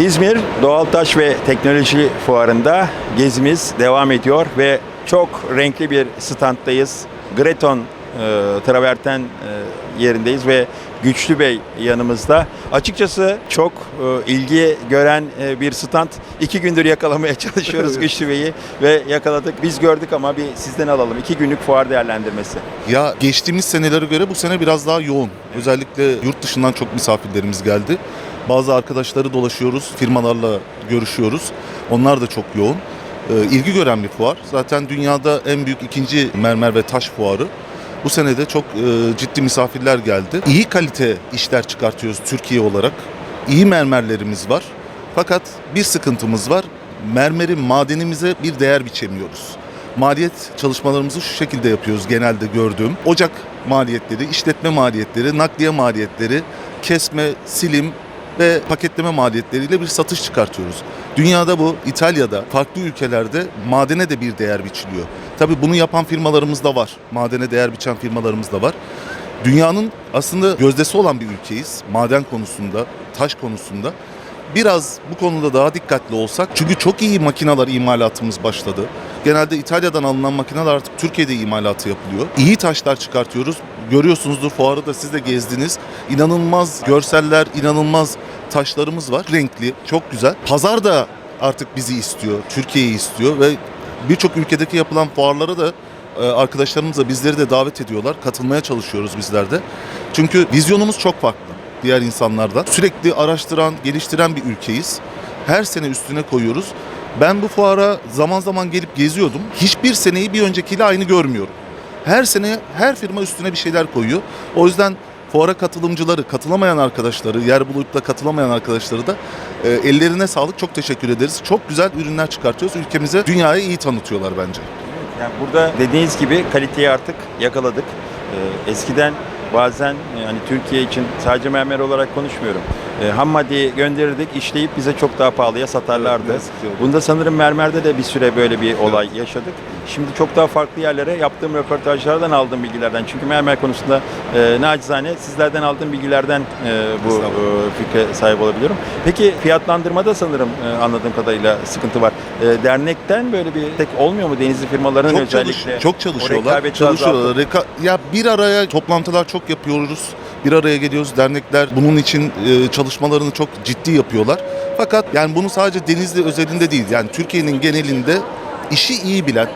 İzmir Doğal Taş ve Teknoloji Fuarı'nda gezimiz devam ediyor ve çok renkli bir standdayız. Greton e, Traverten e, yerindeyiz ve Güçlü Bey yanımızda. Açıkçası çok e, ilgi gören e, bir stand. İki gündür yakalamaya çalışıyoruz Güçlü Bey'i ve yakaladık. Biz gördük ama bir sizden alalım. İki günlük fuar değerlendirmesi. Ya geçtiğimiz senelere göre bu sene biraz daha yoğun. Özellikle yurt dışından çok misafirlerimiz geldi. Bazı arkadaşları dolaşıyoruz, firmalarla görüşüyoruz. Onlar da çok yoğun. Ee, ilgi gören bir fuar. Zaten dünyada en büyük ikinci mermer ve taş fuarı. Bu sene de çok e, ciddi misafirler geldi. İyi kalite işler çıkartıyoruz Türkiye olarak. İyi mermerlerimiz var. Fakat bir sıkıntımız var. Mermerin madenimize bir değer biçemiyoruz. Maliyet çalışmalarımızı şu şekilde yapıyoruz genelde gördüğüm. Ocak maliyetleri, işletme maliyetleri, nakliye maliyetleri, kesme, silim ve paketleme maliyetleriyle bir satış çıkartıyoruz. Dünyada bu, İtalya'da, farklı ülkelerde madene de bir değer biçiliyor. Tabii bunu yapan firmalarımız da var. Madene değer biçen firmalarımız da var. Dünyanın aslında gözdesi olan bir ülkeyiz. Maden konusunda, taş konusunda. Biraz bu konuda daha dikkatli olsak. Çünkü çok iyi makineler imalatımız başladı. Genelde İtalya'dan alınan makineler artık Türkiye'de imalatı yapılıyor. İyi taşlar çıkartıyoruz. Görüyorsunuzdur fuarı da siz de gezdiniz. İnanılmaz görseller, inanılmaz taşlarımız var. Renkli, çok güzel. Pazar da artık bizi istiyor, Türkiye'yi istiyor ve birçok ülkedeki yapılan fuarlara da e, arkadaşlarımız da bizleri de davet ediyorlar. Katılmaya çalışıyoruz bizler de. Çünkü vizyonumuz çok farklı diğer insanlardan. Sürekli araştıran, geliştiren bir ülkeyiz. Her sene üstüne koyuyoruz. Ben bu fuara zaman zaman gelip geziyordum. Hiçbir seneyi bir öncekiyle aynı görmüyorum. Her sene her firma üstüne bir şeyler koyuyor. O yüzden fuara katılımcıları, katılamayan arkadaşları, yer bulup da katılamayan arkadaşları da e, ellerine sağlık. Çok teşekkür ederiz. Çok güzel ürünler çıkartıyoruz. Ülkemize, dünyaya iyi tanıtıyorlar bence. Yani burada dediğiniz gibi kaliteyi artık yakaladık. Ee, eskiden bazen e, hani Türkiye için sadece mermer olarak konuşmuyorum. Ee, ham maddeyi gönderirdik, işleyip bize çok daha pahalıya satarlardı. Evet. Bunda sanırım mermerde de bir süre böyle bir olay yaşadık. Şimdi çok daha farklı yerlere yaptığım röportajlardan aldığım bilgilerden. Çünkü mermer konusunda e, nacizane sizlerden aldığım bilgilerden e, bu e, fikre sahip olabiliyorum. Peki fiyatlandırmada sanırım e, anladığım kadarıyla sıkıntı var. E, dernekten böyle bir tek olmuyor mu denizli firmaların Çok, özellikle? çalış, çok çalışıyorlar. Çalışıyorlar. Reka- ya bir araya toplantılar çok yapıyoruz. Bir araya geliyoruz. Dernekler bunun için e, çalışmalarını çok ciddi yapıyorlar. Fakat yani bunu sadece Denizli özelinde değil. Yani Türkiye'nin genelinde işi iyi bilen,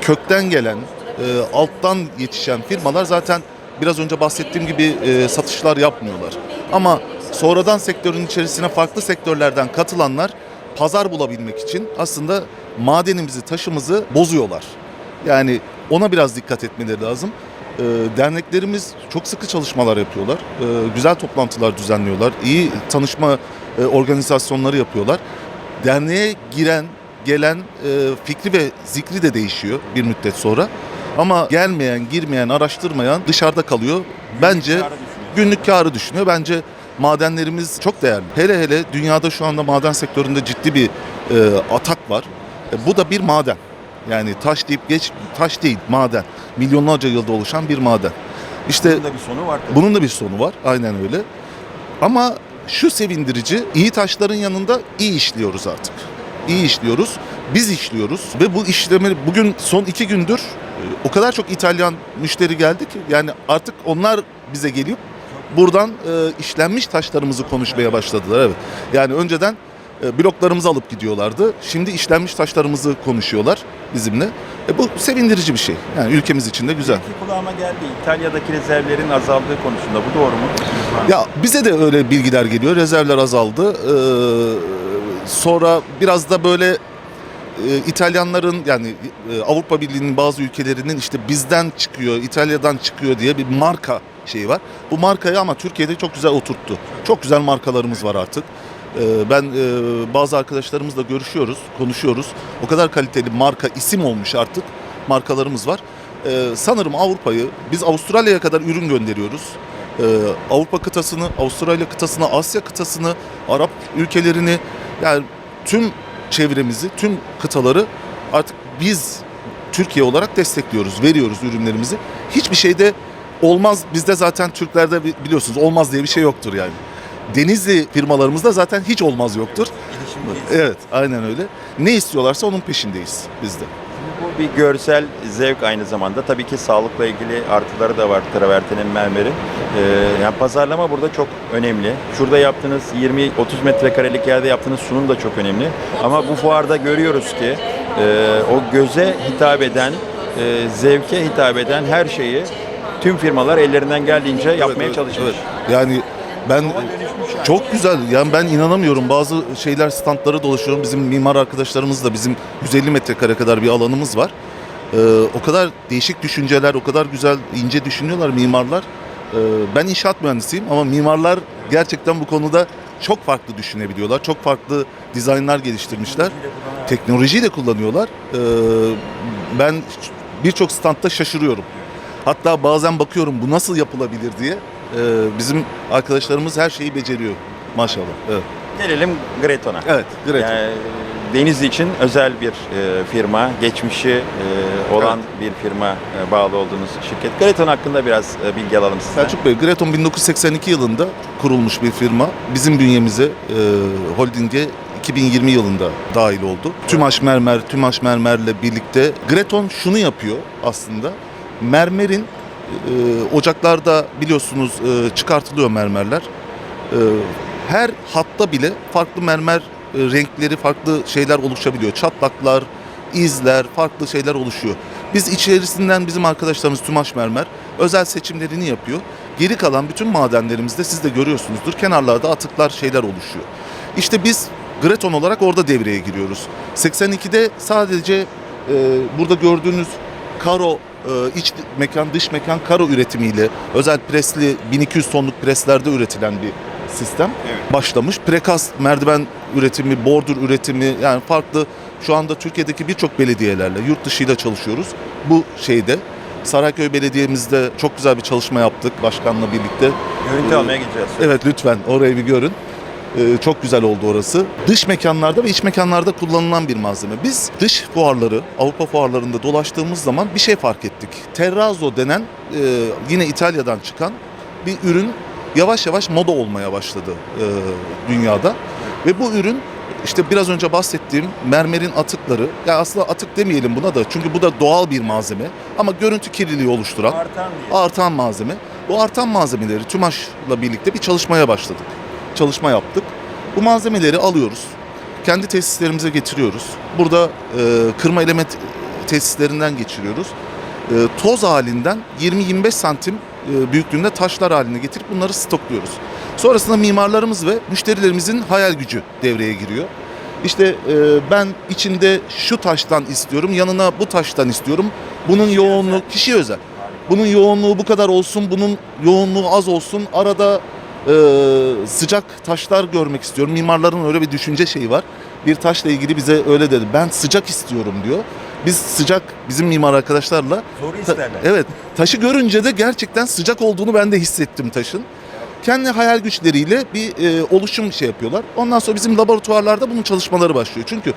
kökten gelen, e, alttan yetişen firmalar zaten biraz önce bahsettiğim gibi e, satışlar yapmıyorlar. Ama sonradan sektörün içerisine farklı sektörlerden katılanlar pazar bulabilmek için aslında madenimizi, taşımızı bozuyorlar. Yani ona biraz dikkat etmeleri lazım. E, derneklerimiz çok sıkı çalışmalar yapıyorlar. E, güzel toplantılar düzenliyorlar. İyi tanışma e, organizasyonları yapıyorlar. Derneğe giren, gelen e, fikri ve zikri de değişiyor bir müddet sonra. Ama gelmeyen, girmeyen, araştırmayan dışarıda kalıyor. Bence günlük karı düşünüyor. Bence madenlerimiz çok değerli. Hele hele dünyada şu anda maden sektöründe ciddi bir e, atak var. Bu da bir maden. Yani taş deyip geç, taş değil maden. Milyonlarca yılda oluşan bir maden. İşte Bunun da bir sonu var tabii. bunun da bir sonu var. Aynen öyle. Ama şu sevindirici, iyi taşların yanında iyi işliyoruz artık. İyi işliyoruz. Biz işliyoruz ve bu işleme bugün son iki gündür e, o kadar çok İtalyan müşteri geldi ki yani artık onlar bize gelip buradan e, işlenmiş taşlarımızı konuşmaya başladılar. Evet. Yani önceden bloklarımızı alıp gidiyorlardı. Şimdi işlenmiş taşlarımızı konuşuyorlar bizimle. E, bu sevindirici bir şey. Yani ülkemiz için de güzel. Ki kulağıma geldi. İtalya'daki rezervlerin azaldığı konusunda. Bu doğru mu? Ya bize de öyle bilgiler geliyor. Rezervler azaldı. Ee, sonra biraz da böyle e, İtalyanların yani e, Avrupa Birliği'nin bazı ülkelerinin işte bizden çıkıyor, İtalya'dan çıkıyor diye bir marka şeyi var. Bu markayı ama Türkiye'de çok güzel oturttu. Çok güzel markalarımız var artık. Ee, Ben e, bazı arkadaşlarımızla görüşüyoruz, konuşuyoruz. O kadar kaliteli marka isim olmuş artık markalarımız var. Ee, Sanırım Avrupa'yı biz Avustralya'ya kadar ürün gönderiyoruz. Ee, Avrupa kıtasını, Avustralya kıtasını, Asya kıtasını, Arap ülkelerini yani tüm çevremizi, tüm kıtaları artık biz Türkiye olarak destekliyoruz, veriyoruz ürünlerimizi. Hiçbir şeyde olmaz, bizde zaten Türklerde bi- biliyorsunuz olmaz diye bir şey yoktur yani. Denizli firmalarımızda zaten hiç olmaz yoktur. Evet, aynen öyle. Ne istiyorlarsa onun peşindeyiz biz de. Bu bir görsel zevk aynı zamanda. Tabii ki sağlıkla ilgili artıları da var travertenin mermerin. Ee, yani pazarlama burada çok önemli. Şurada yaptığınız 20-30 metrekarelik yerde yaptığınız sunum da çok önemli. Ama bu fuarda görüyoruz ki e, o göze hitap eden, e, zevke hitap eden her şeyi tüm firmalar ellerinden geldiğince yapmaya Evet, çalışmış. evet. Yani ben çok güzel. Yani ben inanamıyorum. Bazı şeyler standları dolaşıyorum. Bizim mimar arkadaşlarımız da bizim 150 metrekare kadar bir alanımız var. Ee, o kadar değişik düşünceler, o kadar güzel, ince düşünüyorlar mimarlar. Ee, ben inşaat mühendisiyim ama mimarlar gerçekten bu konuda çok farklı düşünebiliyorlar. Çok farklı dizaynlar geliştirmişler. Teknolojiyi de kullanıyorlar. Ee, ben birçok standta şaşırıyorum. Hatta bazen bakıyorum bu nasıl yapılabilir diye. Ee, bizim arkadaşlarımız her şeyi beceriyor maşallah. Evet. Gelelim Greton'a. Evet, Greton. Yani Denizli için özel bir e, firma, geçmişi e, olan bir firma e, bağlı olduğunuz şirket. Greton hakkında biraz e, bilgi alalım sizden. Selçuk Bey, Greton 1982 yılında kurulmuş bir firma. Bizim bünyemize, e, holdinge 2020 yılında dahil oldu. Tümaş Mermer, Tümaş Mermer'le birlikte Greton şunu yapıyor aslında. Mermerin e, ocaklarda biliyorsunuz e, çıkartılıyor mermerler. E, her hatta bile farklı mermer e, renkleri, farklı şeyler oluşabiliyor. Çatlaklar, izler, farklı şeyler oluşuyor. Biz içerisinden bizim arkadaşlarımız Tümaş Mermer özel seçimlerini yapıyor. Geri kalan bütün madenlerimizde siz de görüyorsunuzdur kenarlarda atıklar şeyler oluşuyor. İşte biz Greton olarak orada devreye giriyoruz. 82'de sadece e, burada gördüğünüz karo iç mekan dış mekan karo üretimiyle özel presli 1200 tonluk preslerde üretilen bir sistem Evet. başlamış. Prekast merdiven üretimi, bordur üretimi yani farklı şu anda Türkiye'deki birçok belediyelerle yurt dışıyla çalışıyoruz. Bu şeyde Sarayköy Belediye'mizde çok güzel bir çalışma yaptık başkanla birlikte. Görüntü almaya gideceğiz. Evet lütfen orayı bir görün. Ee, çok güzel oldu orası. Dış mekanlarda ve iç mekanlarda kullanılan bir malzeme. Biz dış fuarları, Avrupa fuarlarında dolaştığımız zaman bir şey fark ettik. Terrazzo denen e, yine İtalya'dan çıkan bir ürün yavaş yavaş moda olmaya başladı e, dünyada. Ve bu ürün işte biraz önce bahsettiğim mermerin atıkları, ya aslında atık demeyelim buna da çünkü bu da doğal bir malzeme ama görüntü kirliliği oluşturan Artan artan malzeme. Bu artan malzemeleri TÜMAŞ'la birlikte bir çalışmaya başladık. Çalışma yaptık. Bu malzemeleri alıyoruz. Kendi tesislerimize getiriyoruz. Burada e, kırma element tesislerinden geçiriyoruz. E, toz halinden 20-25 santim e, büyüklüğünde taşlar haline getirip bunları stokluyoruz. Sonrasında mimarlarımız ve müşterilerimizin hayal gücü devreye giriyor. İşte e, ben içinde şu taştan istiyorum, yanına bu taştan istiyorum. Bunun yoğunluğu kişi özel. Bunun yoğunluğu bu kadar olsun, bunun yoğunluğu az olsun. Arada e, sıcak taşlar görmek istiyorum. Mimarların öyle bir düşünce şeyi var. Bir taşla ilgili bize öyle dedi. Ben sıcak istiyorum diyor. Biz sıcak bizim mimar arkadaşlarla Zoru Ta- isterler. Evet. Taşı görünce de gerçekten sıcak olduğunu ben de hissettim taşın. Kendi hayal güçleriyle bir e, oluşum şey yapıyorlar. Ondan sonra bizim laboratuvarlarda bunun çalışmaları başlıyor. Çünkü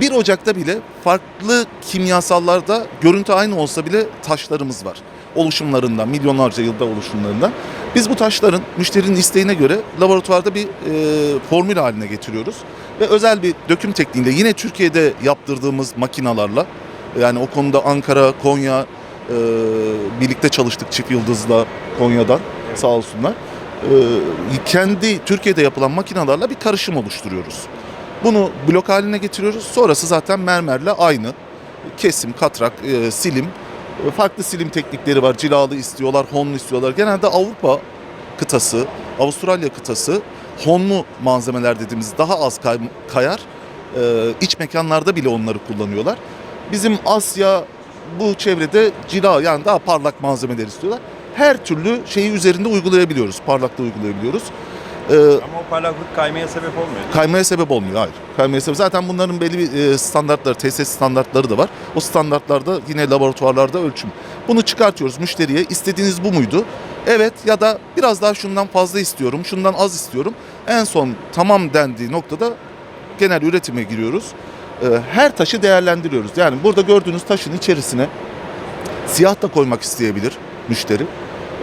bir ocakta bile farklı kimyasallarda görüntü aynı olsa bile taşlarımız var. Oluşumlarından, milyonlarca yılda oluşumlarından. Biz bu taşların müşterinin isteğine göre laboratuvarda bir e, formül haline getiriyoruz. Ve özel bir döküm tekniğiyle yine Türkiye'de yaptırdığımız makinalarla yani o konuda Ankara, Konya e, birlikte çalıştık çift yıldızla Konya'dan sağ olsunlar. E, kendi Türkiye'de yapılan makinalarla bir karışım oluşturuyoruz. Bunu blok haline getiriyoruz. Sonrası zaten mermerle aynı. Kesim, katrak, e, silim. E, Farklı silim teknikleri var. Cilalı istiyorlar, honlu istiyorlar. Genelde Avrupa kıtası, Avustralya kıtası honlu malzemeler dediğimiz daha az kay- kayar. E, iç mekanlarda bile onları kullanıyorlar. Bizim Asya bu çevrede cila yani daha parlak malzemeler istiyorlar. Her türlü şeyi üzerinde uygulayabiliyoruz. Parlaklığı uygulayabiliyoruz. Ee, Ama o parlaklık kaymaya sebep olmuyor. kaymaya sebep olmuyor. Hayır. Kaymaya sebep. Zaten bunların belli bir e, standartları, TSS standartları da var. O standartlarda yine laboratuvarlarda ölçüm. Bunu çıkartıyoruz müşteriye. İstediğiniz bu muydu? Evet ya da biraz daha şundan fazla istiyorum, şundan az istiyorum. En son tamam dendiği noktada genel üretime giriyoruz. Ee, Her taşı değerlendiriyoruz. Yani burada gördüğünüz taşın içerisine siyah da koymak isteyebilir müşteri.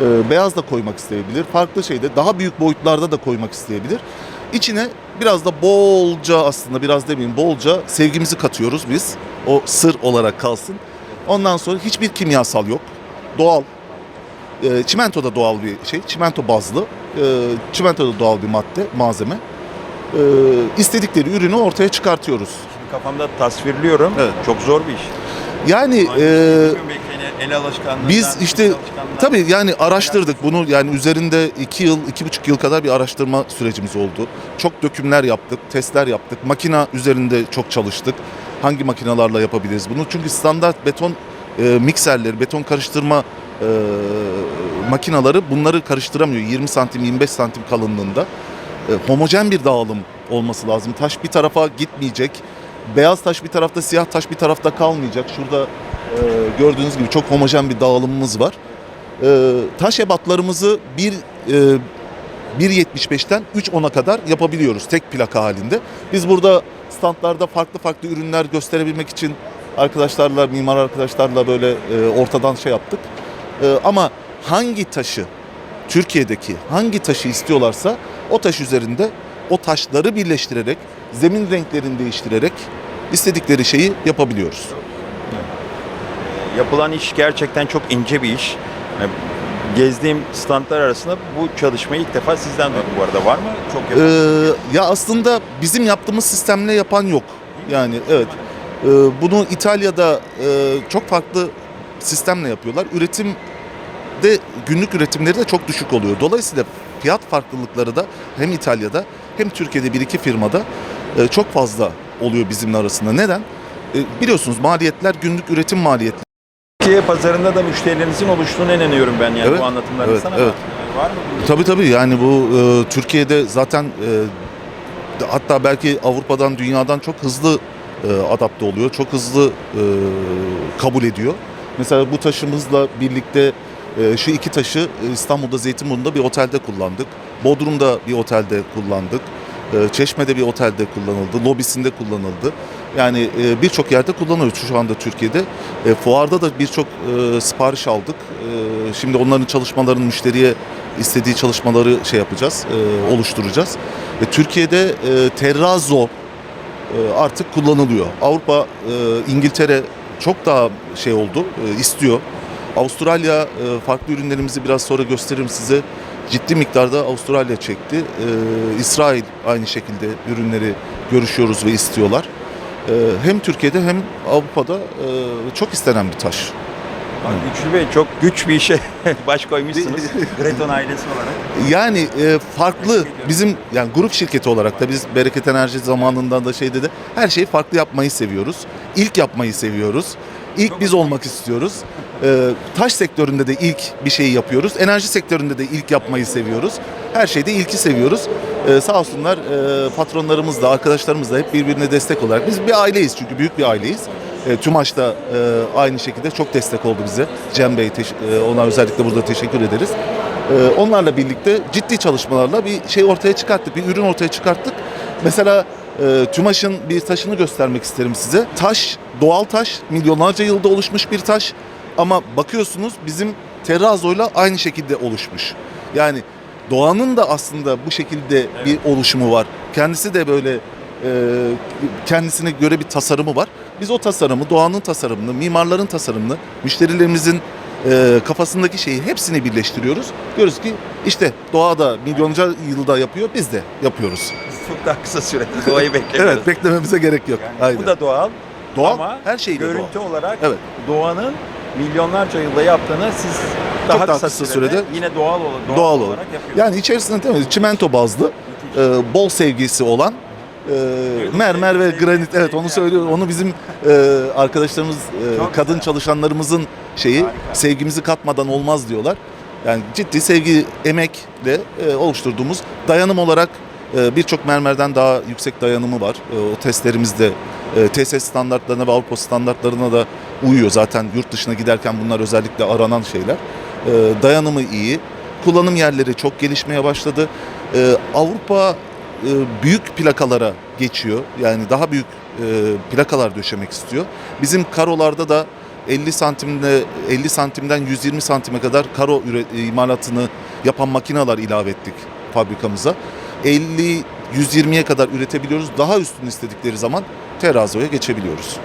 E, beyaz da koymak isteyebilir. Farklı şeyde daha büyük boyutlarda da koymak isteyebilir. İçine biraz da bolca aslında biraz demeyeyim bolca sevgimizi katıyoruz biz. O sır olarak kalsın. Ondan sonra hiçbir kimyasal yok. Doğal. E, çimento da doğal bir şey. Çimento bazlı. E, çimento da doğal bir madde, malzeme. E, istedikleri ürünü ortaya çıkartıyoruz. Şimdi kafamda tasvirliyorum. Evet. Çok zor bir iş. Yani e, el, biz işte tabii yani araştırdık bunu yani üzerinde iki yıl, iki buçuk yıl kadar bir araştırma sürecimiz oldu. Çok dökümler yaptık, testler yaptık. Makina üzerinde çok çalıştık. Hangi makinalarla yapabiliriz bunu? Çünkü standart beton e, mikserleri, beton karıştırma e, makinaları bunları karıştıramıyor. 20 santim, 25 santim kalınlığında. E, homojen bir dağılım olması lazım. Taş bir tarafa gitmeyecek. Beyaz taş bir tarafta, siyah taş bir tarafta kalmayacak. Şurada e, gördüğünüz gibi çok homojen bir dağılımımız var. E, taş ebatlarımızı bir e, 1.75'ten 3.10'a kadar yapabiliyoruz tek plaka halinde. Biz burada standlarda farklı farklı ürünler gösterebilmek için arkadaşlarla, mimar arkadaşlarla böyle e, ortadan şey yaptık. E, ama hangi taşı Türkiye'deki hangi taşı istiyorlarsa o taş üzerinde o taşları birleştirerek, zemin renklerini değiştirerek istedikleri şeyi yapabiliyoruz. Yapılan iş gerçekten çok ince bir iş. Gezdiğim standlar arasında bu çalışmayı ilk defa sizden duydum bu arada. Var mı? Çok yapan. Ee, ya aslında bizim yaptığımız sistemle yapan yok. Yani evet. Ee, bunu İtalya'da e, çok farklı sistemle yapıyorlar. Üretim de günlük üretimleri de çok düşük oluyor. Dolayısıyla fiyat farklılıkları da hem İtalya'da hem Türkiye'de bir iki firmada e, çok fazla oluyor bizimle arasında. Neden? E, biliyorsunuz maliyetler günlük üretim maliyetleri. Türkiye pazarında da müşterilerinizin oluştuğuna inanıyorum ben yani Evet, bu anlatımlarınızdan evet, ama evet. var mı? Tabii tabii yani bu e, Türkiye'de zaten e, hatta belki Avrupa'dan dünyadan çok hızlı e, adapte oluyor. Çok hızlı e, kabul ediyor. Mesela bu taşımızla birlikte e, şu iki taşı e, İstanbul'da Zeytinburnu'nda bir otelde kullandık. Bodrum'da bir otelde kullandık. E, Çeşme'de bir otelde kullanıldı. Lobisinde kullanıldı. Yani e, birçok yerde kullanıyoruz şu anda Türkiye'de. E, fuarda da birçok e, sipariş aldık. Şimdi onların çalışmalarını müşteriye istediği çalışmaları şey yapacağız, oluşturacağız. Türkiye'de terrazzo artık kullanılıyor. Avrupa, İngiltere çok daha şey oldu, istiyor. Avustralya farklı ürünlerimizi biraz sonra gösteririm size. Ciddi miktarda Avustralya çekti. E, İsrail aynı şekilde ürünleri görüşüyoruz ve istiyorlar. E, hem Türkiye'de hem Avrupa'da e, çok istenen bir taş. Bak, Güçlü Bey çok güç bir işe baş koymuşsunuz. Greton ailesi olarak. Yani e, farklı bizim yani grup şirketi olarak da biz Bereket Enerji zamanından da şeyde de her şeyi farklı yapmayı seviyoruz. İlk yapmayı seviyoruz. İlk biz olmak istiyoruz. E, taş sektöründe de ilk bir şeyi yapıyoruz. Enerji sektöründe de ilk yapmayı seviyoruz. Her şeyde ilki seviyoruz. E, sağ olsunlar e, patronlarımız da arkadaşlarımız da hep birbirine destek olarak. Biz bir aileyiz çünkü büyük bir aileyiz. E, TÜMAŞ da e, aynı şekilde çok destek oldu bize. Cem Bey, e, ona özellikle burada teşekkür ederiz. Ee, onlarla birlikte ciddi çalışmalarla bir şey ortaya çıkarttık, bir ürün ortaya çıkarttık. Mesela e, TÜMAŞ'ın bir taşını göstermek isterim size. Taş, doğal taş, milyonlarca yılda oluşmuş bir taş. Ama bakıyorsunuz bizim terrazoyla aynı şekilde oluşmuş. Yani doğanın da aslında bu şekilde bir oluşumu var. Kendisi de böyle e, kendisine göre bir tasarımı var. Biz o tasarımı, doğanın tasarımını, mimarların tasarımını, müşterilerimizin e, kafasındaki şeyi hepsini birleştiriyoruz. Görüyoruz ki işte doğa da milyonca yılda yapıyor, biz de yapıyoruz. Çok daha kısa sürede doğayı beklemiyoruz. Evet, beklememize gerek yok. Yani Aynen. bu da doğal. doğal, ama her doğal. görüntü olarak Evet. doğanın milyonlarca yılda yaptığını siz daha, daha kısa, kısa sürede, sürede yine doğal, olarak, doğal, Doğal olarak yapıyorsunuz. Yani içerisinde değil mi? Çimento bazlı, e, bol sevgisi olan e, mermer ve granit. Evet onu söylüyorum. Onu bizim e, arkadaşlarımız, e, kadın çalışanlarımızın şeyi Harika. sevgimizi katmadan olmaz diyorlar. Yani ciddi sevgi, emekle e, oluşturduğumuz dayanım olarak e, birçok mermerden daha yüksek dayanımı var. E, o testlerimizde e, TSS standartlarına ve Avrupa standartlarına da uyuyor. Zaten yurt dışına giderken bunlar özellikle aranan şeyler. E, dayanımı iyi. Kullanım yerleri çok gelişmeye başladı. E, Avrupa e, büyük plakalara geçiyor. Yani daha büyük e, plakalar döşemek istiyor. Bizim karolarda da 50 santimde 50 santimden 120 santime kadar karo imalatını yapan makineler ilave ettik fabrikamıza. 50 120'ye kadar üretebiliyoruz. Daha üstünü istedikleri zaman terazoya geçebiliyoruz.